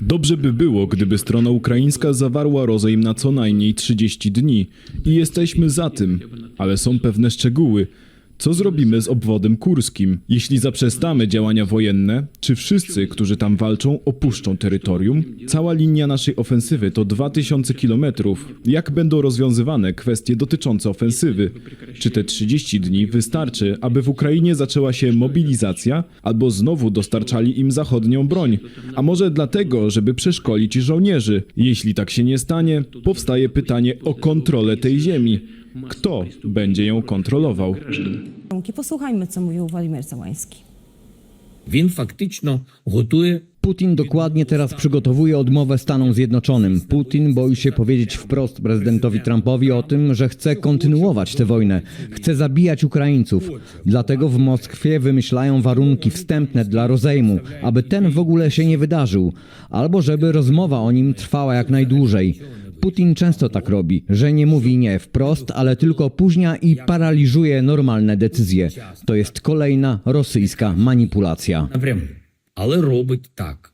Dobrze by było, gdyby strona ukraińska zawarła rozejm na co najmniej 30 dni. I jesteśmy za tym, ale są pewne szczegóły. Co zrobimy z obwodem kurskim? Jeśli zaprzestamy działania wojenne, czy wszyscy, którzy tam walczą, opuszczą terytorium? Cała linia naszej ofensywy to 2000 kilometrów. Jak będą rozwiązywane kwestie dotyczące ofensywy? Czy te 30 dni wystarczy, aby w Ukrainie zaczęła się mobilizacja, albo znowu dostarczali im zachodnią broń? A może dlatego, żeby przeszkolić żołnierzy? Jeśli tak się nie stanie, powstaje pytanie o kontrolę tej ziemi. Kto będzie ją kontrolował? граждан. Posłuchajmy, co mówił Władimir Załański. Він фактично готує Putin dokładnie teraz przygotowuje odmowę Stanom Zjednoczonym. Putin boi się powiedzieć wprost prezydentowi Trumpowi o tym, że chce kontynuować tę wojnę, chce zabijać Ukraińców. Dlatego w Moskwie wymyślają warunki wstępne dla rozejmu, aby ten w ogóle się nie wydarzył, albo żeby rozmowa o nim trwała jak najdłużej. Putin często tak robi, że nie mówi nie wprost, ale tylko późnia i paraliżuje normalne decyzje. To jest kolejna rosyjska manipulacja. Ale robić tak.